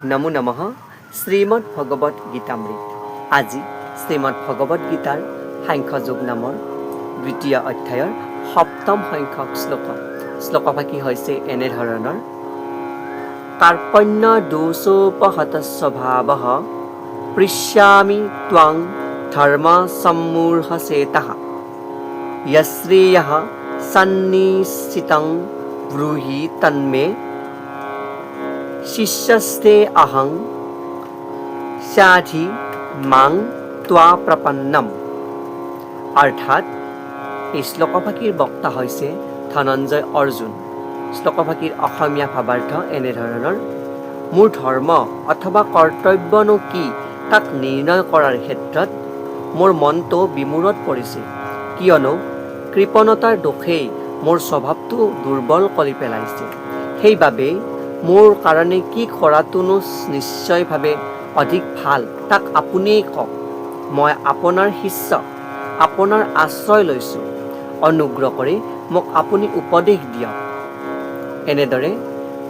নমো নম শ্ৰীমদ ভগৱত গীতামৃত। আজি শ্ৰীমদ ভগৱত গীতাৰ সাংখ্যযোগ নামৰ দ্বিতীয় অধ্যায়ৰ সপ্তম সংখ্যক শ্লোক। শ্লোকভাষী হৈছে? এনেধৰণৰ। কাৰ্পণ্য দোষোপহত স্বভাৱ পৃষ্যামি ত্বং ধৰ্ম সম্মূঢ়চেত য়শ্ৰেয় সন্নিশ্চিত ব্ৰুহি তন্মে শিষ্যস্তে অহং সাধি মাং ত্বা প্ৰপন্নম অৰ্থাৎ এই শ্লোকভাষীৰ বক্তা হৈছে ধনঞ্জয় অৰ্জুন। শ্লোকভাষীৰ অসমীয়া ভাৱাৰ্থ এনেধৰণৰ, মোৰ ধৰ্ম অথবা কৰ্তব্যনো কি তাক নিৰ্ণয় কৰাৰ ক্ষেত্ৰত মোৰ মনটো বিমূৰত পৰিছে। কিয়নো কৃপণতাৰ দোষেই মোৰ স্বভাৱটো দুৰ্বল কৰি পেলাইছে। সেইবাবে মোৰ কাৰণে কি কৰাটোনো নিশ্চয়ভাৱে অধিক ভাল। তাক আপুনিয়েই কওক। মই আপোনাৰ শিষ্য আপোনাৰ আশ্ৰয় লৈছোঁ। অনুগ্ৰহ কৰি মোক আপুনি উপদেশ দিয়ক। এনেদৰে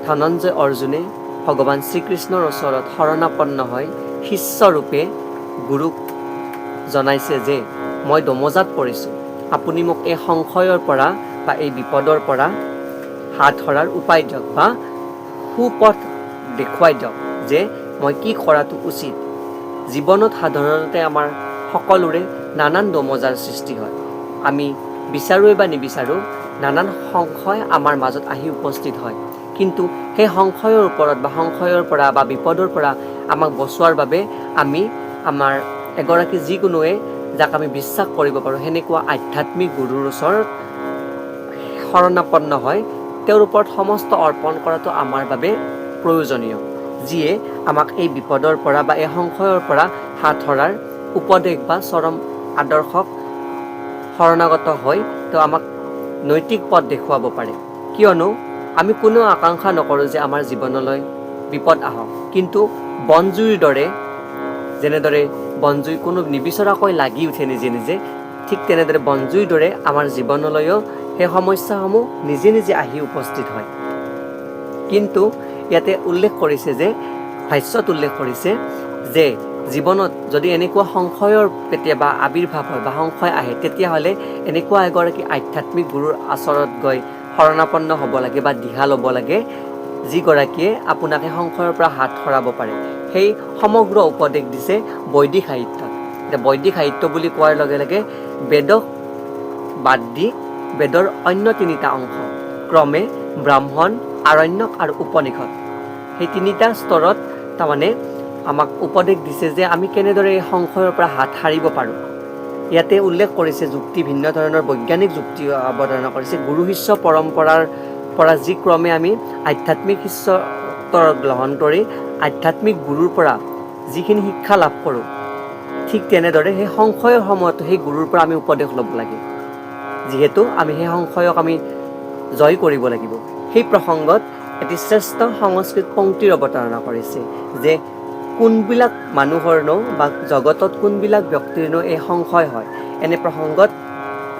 ধনঞ্জয় অৰ্জুনে ভগৱান শ্ৰীকৃষ্ণৰ ওচৰত শৰণাপন্ন হৈ শিষ্যৰূপে গুৰুক জনাইছে যে মই দমজাত পৰিছোঁ। আপুনি মোক এই সংশয়ৰ পৰা বা এই বিপদৰ পৰা হাত সৰাৰ উপায় দিয়ক বা সুপথ দেখুৱাই দিয়ক যে মই কি কৰাটো উচিত। জীৱনত সাধাৰণতে আমাৰ সকলোৰে নানান দমজাৰ সৃষ্টি হয়। আমি বিচাৰোঁ বা নিবিচাৰোঁ নানান সংশয় আমাৰ মাজত আহি উপস্থিত হয়। কিন্তু সেই সংশয়ৰ ওপৰত বা সংশয়ৰ পৰা বা বিপদৰ পৰা আমাক বচোৱাৰ বাবে আমি আমাৰ এগৰাকী যিকোনোৱে যাক আমি বিশ্বাস কৰিব পাৰোঁ সেনেকুৱা আধ্যাত্মিক গুৰুৰ ওচৰত শৰণাপন্ন হয়। তেওঁৰ ওপৰত সমস্ত অৰ্পণ কৰাটো আমাৰ বাবে প্ৰয়োজনীয় যিয়ে আমাক এই বিপদৰ পৰা বা এই সংশয়ৰ পৰা হাত সৰাৰ উপদেশ বা চৰম আদৰ্শক শৰণাগত হৈ তেওঁ আমাক নৈতিক পথ দেখুৱাব পাৰে। কিয়নো আমি কোনো আকাংক্ষা নকৰোঁ যে আমাৰ জীৱনলৈ বিপদ আহক। কিন্তু বনজুইৰ দৰে যেনেদৰে বনজুই কোনো নিবিচৰাকৈ লাগি উঠে নিজে নিজে ঠিক তেনেদৰে বনজুইৰ দৰে আমাৰ জীৱনলৈও সেই সমস্যাসমূহ নিজে নিজে আহি উপস্থিত হয়। কিন্তু ইয়াতে উল্লেখ কৰিছে যে ভাষ্যত উল্লেখ কৰিছে যে, জীৱনত যদি এনেকুৱা সংশয়ৰ কেতিয়াবা আৱিৰ্ভাৱ হয় বা সংশয় আহে, তেতিয়াহ'লে এনেকুৱা এগৰাকী আধ্যাত্মিক গুৰুৰ আচৰত গৈ শৰণাপন্ন হ'ব লাগে বা দিহা ল'ব লাগে, যিগৰাকীয়ে আপোনাক সেই সংশয়ৰ পৰা হাত সৰাব পাৰে। সেই সমগ্ৰ উপদেশ দিছে বৈদিক সাহিত্যত। এতিয়া বৈদিক সাহিত্য বুলি কোৱাৰ লগে লগে বেদক বাদ দি বেদৰ অন্য তিনিটা অংশ ক্ৰমে ব্ৰাহ্মণ আৰণ্যক আৰু উপনিষদ। সেই তিনিটা স্তৰত তাৰমানে আমাক উপদেশ দিছে যে আমি কেনেদৰে এই সংশয়ৰ পৰা হাত সাৰিব পাৰোঁ। ইয়াতে উল্লেখ কৰিছে যুক্তি ভিন্ন ধৰণৰ বৈজ্ঞানিক যুক্তি অৱতাৰণা কৰিছে। গুৰু শিষ্য পৰম্পৰাৰ পৰা যি ক্ৰমে আমি আধ্যাত্মিক শিষ্যত্বৰ গ্ৰহণ কৰি আধ্যাত্মিক গুৰুৰ পৰা যিখিনি শিক্ষা লাভ কৰোঁ ঠিক তেনেদৰে সেই সংশয়ৰ সময়তো সেই গুৰুৰ পৰা আমি উপদেশ ল'ব লাগে। যিহেতু আমি সেই সংশয়ক আমি জয় কৰিব লাগিব। সেই প্ৰসংগত এটি শ্ৰেষ্ঠ সংস্কৃত পংক্তিৰ অৱতাৰণা কৰিছে যে কোনবিলাক মানুহৰনো বা জগতত কোনবিলাক ব্যক্তিৰনো এই সংশয় হয়। এনে প্ৰসংগত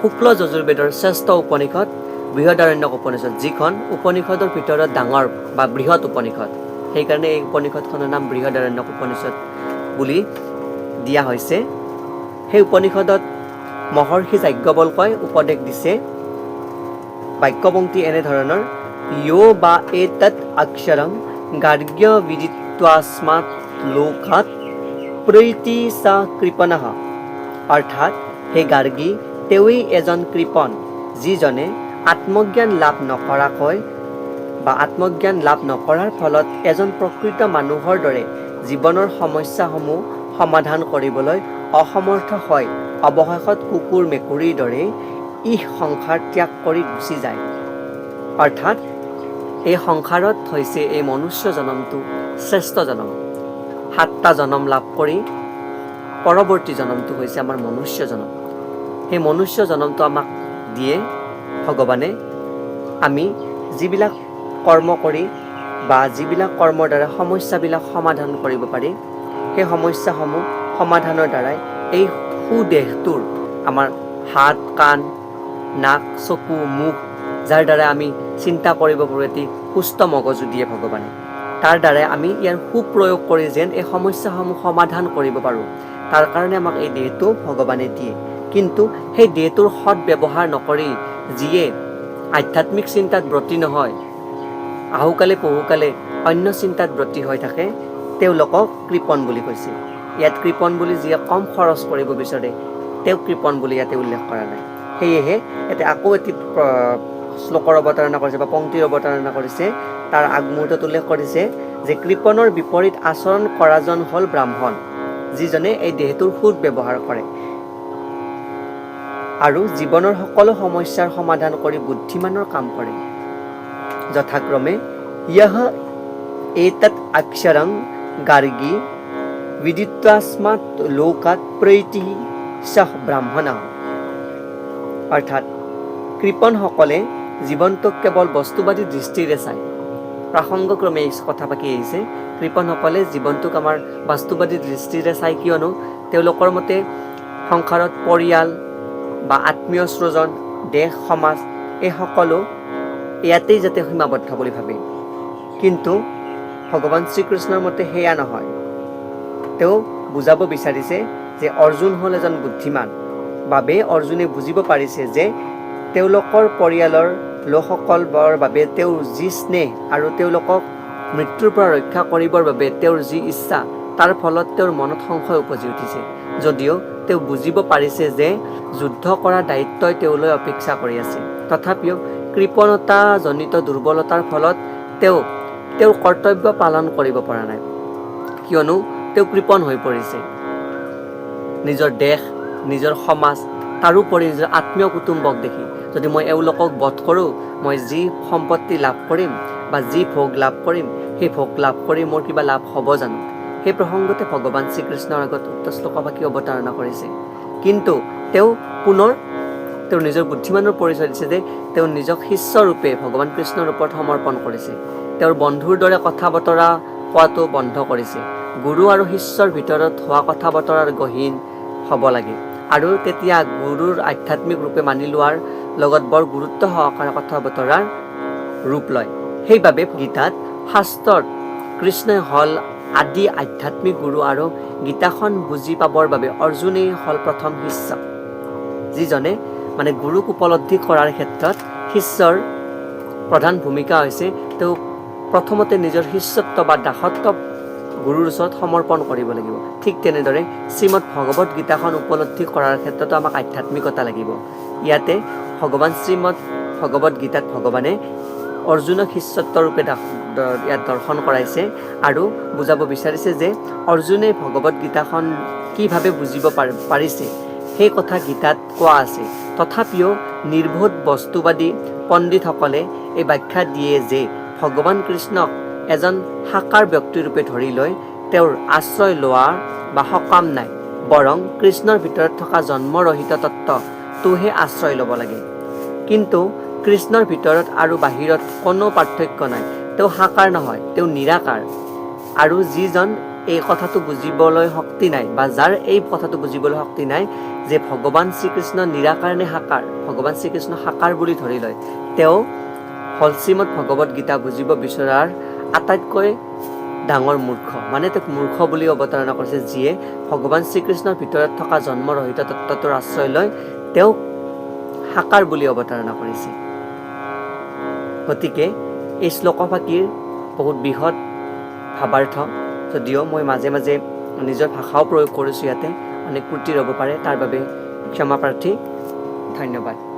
শুক্ল যজুৰ্বেদৰ শ্ৰেষ্ঠ উপনিষদ বৃহদাৰণ্যক উপনিষদ যিখন উপনিষদৰ ভিতৰত ডাঙৰ বা বৃহৎ উপনিষদ। সেইকাৰণে এই উপনিষদখনৰ নাম বৃহদাৰণ্যক উপনিষদ বুলি দিয়া হৈছে। সেই উপনিষদত মহৰ্ষি যাজ্ঞবল্কই উপদেশ দিছে। বাক্যপংক্তি এনেধৰণৰ য়ো বা এ তৎ অক্ষৰম গাৰ্গ্য বিদিত্বাস্মাত লোকাত প্ৰৈতি সা কৃপণঃ। অৰ্থাৎ হে গাৰ্গী তেৱেই এজন কৃপণ যিজনে আত্মজ্ঞান লাভ নকৰাকৈ বা আত্মজ্ঞান লাভ নকৰাৰ ফলত এজন প্ৰকৃত মানুহৰ দৰে জীৱনৰ সমস্যাসমূহ সমাধান কৰিবলৈ অসমৰ্থ হয়। অৱশেষত কুকুৰ মেকুৰীৰ দৰে ইহ সংসাৰ ত্যাগ কৰি গুচি যায়। অৰ্থাৎ, এই সংসাৰত হৈছে এই মনুষ্য জনমটো শ্ৰেষ্ঠ জনম। সাতটা জনম লাভ কৰি পৰৱৰ্তী জনমটো হৈছে আমাৰ মনুষ্য জনম। সেই মনুষ্য জনমটো আমাক দিয়ে ভগৱানে। আমি যিবিলাক কৰ্ম কৰি বা যিবিলাক কৰ্মৰ দ্বাৰা সমস্যাবিলাক সমাধান কৰিব পাৰি, সেই সমস্যাসমূহ সমাধানৰ দ্বাৰাই এই সুদেহটোৰ আমাৰ হাত কাণ নাক চকু মুখ যাৰ দ্বাৰা আমি চিন্তা কৰিব পাৰোঁ এটি সুস্থ মগজু দিয়ে ভগৱানে। তাৰ দ্বাৰাই আমি ইয়াৰ সুপ্ৰয়োগ কৰি যেন এই সমস্যাসমূহ সমাধান কৰিব পাৰোঁ। তাৰ কাৰণে আমাক এই দেহটো ভগৱানে দিয়ে। কিন্তু সেই দেহটোৰ সৎ ব্যৱহাৰ নকৰি যিয়ে আধ্যাত্মিক চিন্তাত ব্ৰতী নহয় আহুকালে পহুকালে অন্য চিন্তাত ব্ৰতী হৈ থাকে তেওঁলোকক কৃপণ বুলি কৈছে ইয়াত কৃপণ বুলি যিয়ে কম খৰচ কৰিব বিচাৰে তেওঁক কৃপণ বুলি ইয়াতে উল্লেখ কৰা নাই। সেয়েহে ইয়াতে আকৌ এটি শ্লোকৰ অৱতাৰণা কৰিছে বা পংক্তিৰ অৱতাৰণা কৰিছে। তাৰ আগমুহূৰ্তত উল্লেখ কৰিছে যে কৃপণৰ বিপৰীত আচৰণ কৰাজন হ'ল ব্ৰাহ্মণ যিজনে এই দেহটোৰ সুদ ব্যৱহাৰ কৰে। আৰু জীৱনৰ সকলো সমস্যাৰ সমাধান কৰি বুদ্ধিমানৰ কাম কৰে। যথাক্ৰমে য়হ এতৎ অক্ষৰং গাৰ্গী বিদিত্বাস্মাৎ লোকাত প্ৰৈতি সহ ব্ৰাহ্মণ অৰ্থাৎ কৃপণসকলে জীৱনটোক কেৱল বস্তুবাদী দৃষ্টিৰে চায়। প্ৰাসংগক্ৰমে এই কথা পাতি আহিছে, কৃপণসকলে জীৱনটোক আমাৰ বাস্তুবাদী দৃষ্টিৰে চায় কিয়নো তেওঁলোকৰ মতে সংসাৰত পৰিয়াল বা আত্মীয় স্বজন, দেশ, সমাজ, এই সকলো ইয়াতেই যাতে সীমাবদ্ধ বুলি ভাবে। কিন্তু ভগৱান শ্ৰীকৃষ্ণৰ মতে সেয়া নহয়। তেওঁ বুজাব বিচাৰিছে যে অৰ্জুন হ'ল এজন বুদ্ধিমান। বাবে অৰ্জুনে বুজিব পাৰিছে যে তেওঁলোকৰ পৰিয়ালৰ লোকসকলৰ বাবে তেওঁৰ যি স্নেহ আৰু তেওঁলোকক মৃত্যুৰ পৰা ৰক্ষা কৰিবৰ বাবে তেওঁৰ যি ইচ্ছা তাৰ ফলত তেওঁৰ মনত সংশয় উপজি উঠিছে। যদিও তেওঁ বুজিব পাৰিছে যে যুদ্ধ কৰা দায়িত্বই তেওঁলৈ অপেক্ষা কৰি আছে। তথাপিও কৃপণতাজনিত দুৰ্বলতাৰ ফলত তেওঁ তেওঁৰ কৰ্তব্য পালন কৰিব পৰা নাই। কিয়নো তেওঁ কৃপণ হৈ পৰিছে। নিজৰ দেশ, নিজৰ সমাজ, তাৰোপৰি নিজৰ আত্মীয় কুটুম্বক দেখি যদি মই এওঁলোকক বধ কৰোঁ, মই যি সম্পত্তি লাভ কৰিম বা যি ভোগ লাভ কৰিম, সেই ভোগ লাভ কৰি মোৰ কিবা লাভ হ'ব জানো? সেই প্ৰসংগতে ভগৱান শ্ৰীকৃষ্ণৰ আগত উক্ত শ্লোকবাকী অৱতাৰণা কৰিছে। কিন্তু তেওঁ পুনৰ তেওঁৰ নিজৰ বুদ্ধিমানৰ পৰিচয় দিছে যে তেওঁ নিজক শিষ্যৰূপে ভগৱান কৃষ্ণৰ ওপৰত সমৰ্পণ কৰিছে। তেওঁৰ বন্ধুৰ দৰে কথা বতৰা কোৱাটো বন্ধ কৰিছে। গুৰু আৰু শিষ্যৰ ভিতৰত হোৱা কথা বতৰাৰ গহীন হ'ব লাগে। আৰু তেতিয়া গুৰুৰ আধ্যাত্মিক ৰূপে মানি লোৱাৰ লগত বৰ গুৰুত্ব সহকাৰে কথা বতৰাৰ ৰূপ লয়। সেইবাবে গীতাত শাস্ত্ৰত কৃষ্ণই হ'ল আদি আধ্যাত্মিক গুৰু আৰু গীতাখন বুজি পাবৰ বাবে অৰ্জুনেই হ'ল প্ৰথম শিষ্য। যিজনে মানে গুৰুক উপলব্ধি কৰাৰ ক্ষেত্ৰত শিষ্যৰ প্ৰধান ভূমিকা হৈছে তেওঁ প্ৰথমতে নিজৰ শিষ্যত্ব বা দাসত্ব গুৰুৰ ওচৰত সমৰ্পণ কৰিব লাগিব। ঠিক তেনেদৰে শ্ৰীমদ ভগৱত গীতাখন উপলব্ধি কৰাৰ ক্ষেত্ৰতো আমাক আধ্যাত্মিকতা লাগিব। ইয়াতে ভগৱান শ্ৰীমদ ভগৱত গীতাত ভগৱানে অৰ্জুনক শিষ্যত্বৰূপে ইয়াত দৰ্শন কৰাইছে আৰু বুজাব বিচাৰিছে যে অৰ্জুনে ভগৱত গীতাখন কিভাৱে বুজিব পাৰ- পাৰিছে, সেই কথা গীতাত কোৱা আছে। তথাপিও নিৰ্বোধ বস্তুবাদী পণ্ডিতসকলে এই ব্যাখ্যা দিয়ে যে ভগৱান কৃষ্ণক এজন সাকাৰ ব্যক্তিৰূপে ধৰি লৈ তেওঁৰ আশ্ৰয় লোৱা বা সকাম নাই বৰং কৃষ্ণৰ ভিতৰত থকা জন্মৰহিত তত্ত্বটোহে আশ্ৰয় ল'ব লাগে। কিন্তু কৃষ্ণৰ ভিতৰত আৰু বাহিৰত কোনো পাৰ্থক্য নাই তেওঁ সাকাৰ নহয় তেওঁ নিৰাকাৰ। আৰু যিজন এই কথাটো বুজিবলৈ শক্তি নাই বা যাৰ এই কথাটো বুজিবলৈ শক্তি নাই যে ভগৱান শ্ৰীকৃষ্ণ নিৰাকাৰ নে সাকাৰ ভগৱান শ্ৰীকৃষ্ণ সাকাৰ বুলি ধৰি লয় তেওঁ হ'ল শ্ৰীমদ ভগৱত গীতা বুজিব বিচৰাৰ আটাইতকৈ ডাঙৰ মূৰ্খ। মানে তেওঁক মূৰ্খ বুলি অৱতাৰণা কৰিছে যিয়ে ভগৱান শ্ৰীকৃষ্ণৰ ভিতৰত থকা জন্মৰহিত তত্ত্বটোৰ আশ্ৰয় লৈ তেওঁক সাকাৰ বুলি অৱতাৰণা কৰিছে। গতিকে এই শ্লোকভাগীৰ বহুত বৃহৎ ভাৱাৰ্থ যদিও মই মাজে মাজে নিজৰ ভাষাও প্ৰয়োগ কৰিছোঁ ইয়াতে, অনেক ত্ৰুটি ৰ'ব পাৰে, তাৰ বাবে ক্ষমা প্ৰাৰ্থী, ধন্যবাদ।